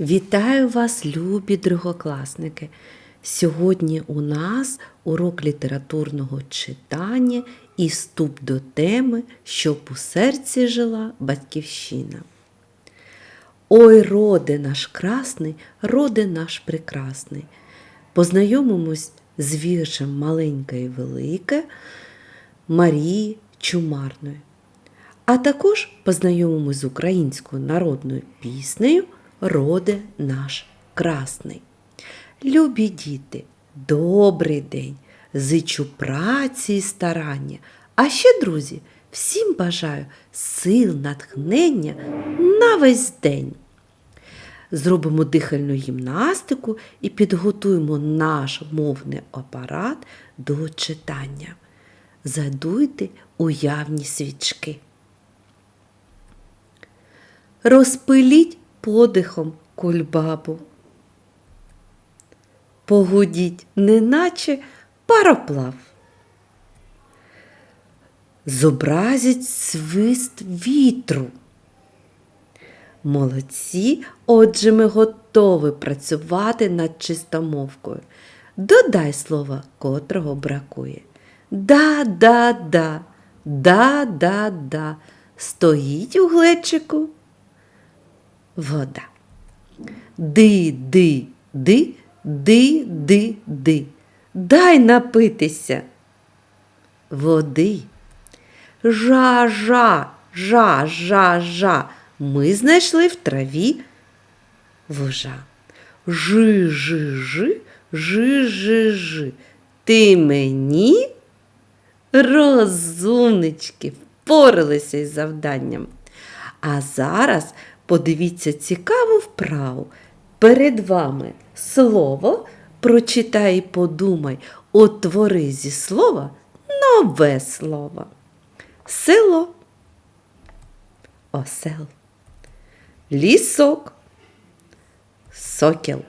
Вітаю вас, любі другокласники! Сьогодні у нас урок літературного читання і вступ до теми, щоб у серці жила батьківщина. Ой, роде наш красний, роде наш прекрасний. Познайомимось з віршем маленьке і велике Марії Чумарної. А також познайомимось з українською народною піснею Роде наш красний. Любі діти, добрий день! Зичу праці і старання. А ще, друзі, всім бажаю сил, натхнення на весь день. Зробимо дихальну гімнастику і підготуємо наш мовний апарат до читання. Задуйте уявні свічки. Розпиліть подихом кульбабу. Погудіть, неначе пароплав. Зобразіть свист вітру. Молодці, отже, ми готові працювати над чистомовкою. Додай слова, котрого бракує. Да-да-да, да-да-да. Стоїть у глечику вода. Ди-ди, ди, ди-ди-ди. Дай напитися води. Жа-жа, жа-жа-жа. Ми знайшли в траві вужа. Жи-жи-жи, жи-жи-жи. Ти мені, розумнички, впоралися із завданням. А зараз подивіться цікаву вправу. Перед вами слово, прочитай і подумай, утвори зі слова нове слово. Село, осел, лісок, сокіл,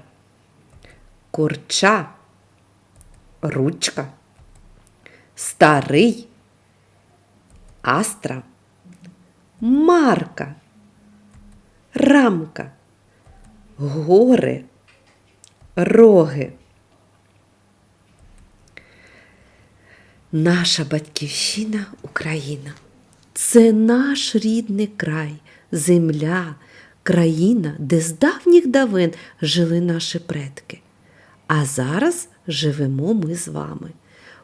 курча, ручка, старий, астра, марка, рамка, гори, роги. Наша батьківщина Україна. Це наш рідний край, земля, країна, де з давніх давин жили наші предки. А зараз живемо ми з вами.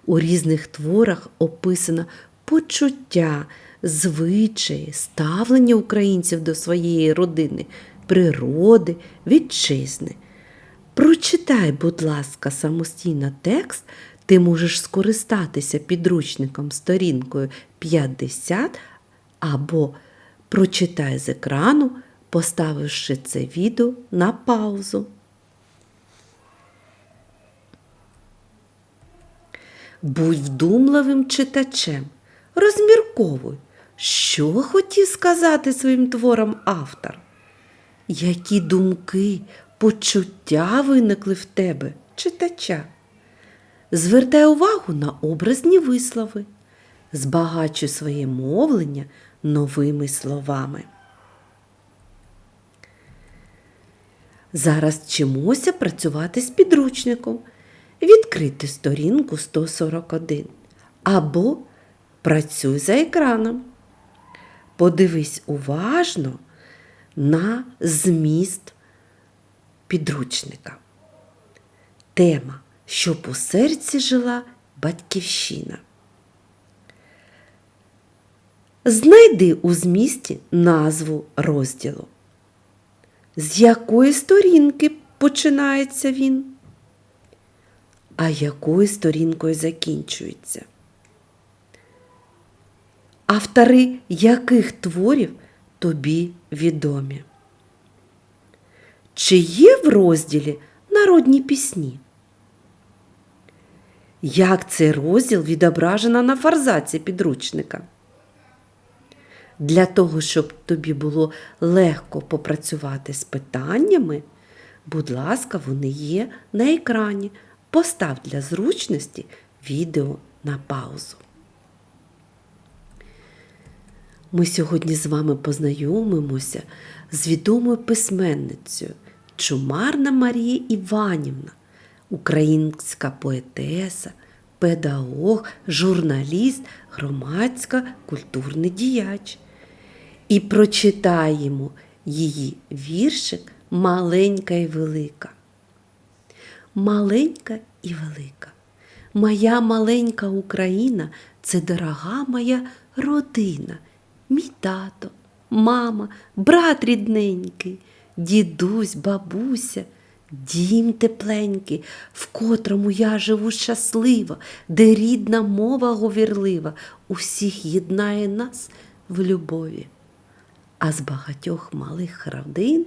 У різних творах описано почуття, звичаї, ставлення українців до своєї родини, природи, вітчизни. Прочитай, будь ласка, самостійно текст, ти можеш скористатися підручником сторінкою 50 або прочитай з екрану, поставивши це відео на паузу. Будь вдумливим читачем, розмірковуй, що хотів сказати своїм твором автор. Які думки, почуття виникли в тебе, читача? Звертай увагу на образні вислови, збагачуй своє мовлення новими словами. Зараз вчимося працювати з підручником. Відкрити сторінку 141 або працюй за екраном. Подивись уважно на зміст підручника. Тема, щоб у серці жила батьківщина. Знайди у змісті назву розділу. З якої сторінки починається він? А якою сторінкою закінчується? Автори яких творів тобі відомі? Чи є в розділі народні пісні? Як цей розділ відображено на фарзаці підручника? Для того, щоб тобі було легко попрацювати з питаннями, будь ласка, вони є на екрані. Постав для зручності відео на паузу. Ми сьогодні з вами познайомимося з відомою письменницею Чумарна Марія Іванівна, українська поетеса, педагог, журналіст, громадська культурний діяч. І прочитаємо її віршик Маленька і велика. Маленька і велика. Моя маленька Україна це дорога моя родина, мій тато, мама, брат рідненький, дідусь, бабуся, дім тепленький, в котрому я живу щаслива, де рідна мова говірлива, усіх єднає нас в любові. А з багатьох малих родин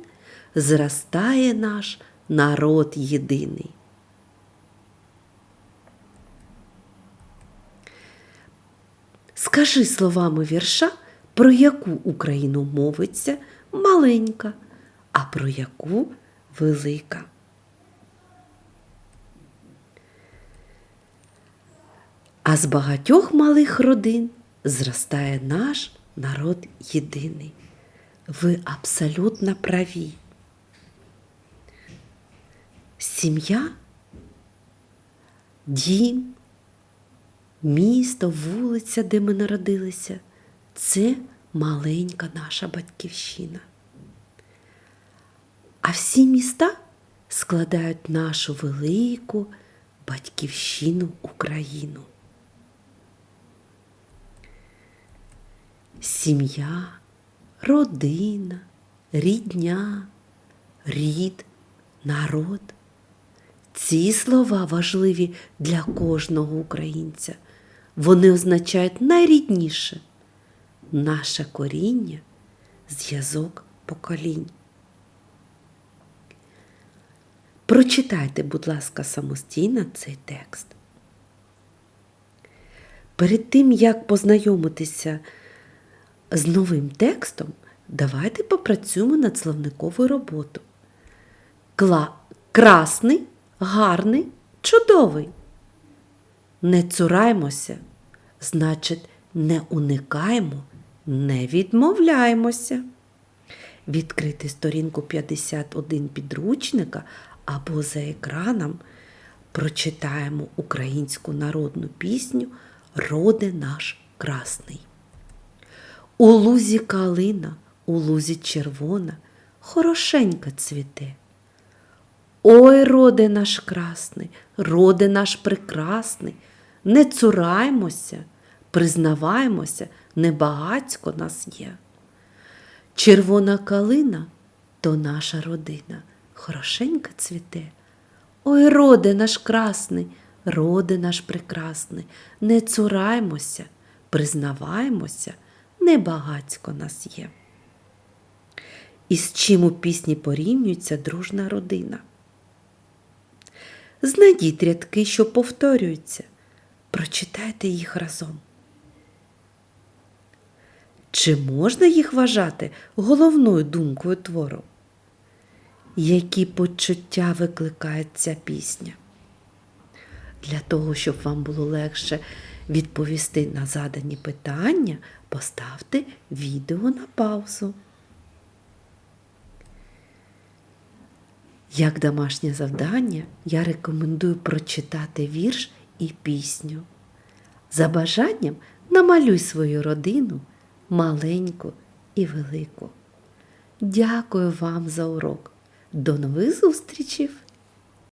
зростає наш народ єдиний. Скажи словами вірша, про яку Україну мовиться маленька, а про яку велика. А з багатьох малих родин зростає наш народ єдиний. Ви абсолютно праві. Сім'я, дім, місто, вулиця, де ми народилися, це маленька наша батьківщина. А всі міста складають нашу велику батьківщину Україну. Сім'я, родина, рідня, рід, народ. Ці слова важливі для кожного українця. Вони означають найрідніше наше коріння, зв'язок поколінь. Прочитайте, будь ласка, самостійно цей текст. Перед тим, як познайомитися з новим текстом, давайте попрацюємо над словниковою роботою. Кла... Красний, гарний, чудовий. Не цураймося, значить, не уникаємо, не відмовляємося. Відкрити сторінку 51 підручника або за екраном прочитаємо українську народну пісню Роде наш красний. У лузі калина, у лузі червона, хорошенька цвіте. Ой, роде наш красний, роде наш прекрасний, не цураймося, признаваймося, небагацько нас є. Червона калина то наша родина, хорошенька цвіте. Ой, роде наш красний, роде наш прекрасний, не цураймося, признаваймося, небагацько нас є. І з чим у пісні порівнюється дружна родина. Знайдіть рядки, що повторюються, прочитайте їх разом. Чи можна їх вважати головною думкою твору? Які почуття викликає ця пісня? Для того, щоб вам було легше відповісти на задані питання, поставте відео на паузу. Як домашнє завдання, я рекомендую прочитати вірш і пісню. За бажанням намалюй свою родину маленьку і велику. Дякую вам за урок. До нових зустрічей!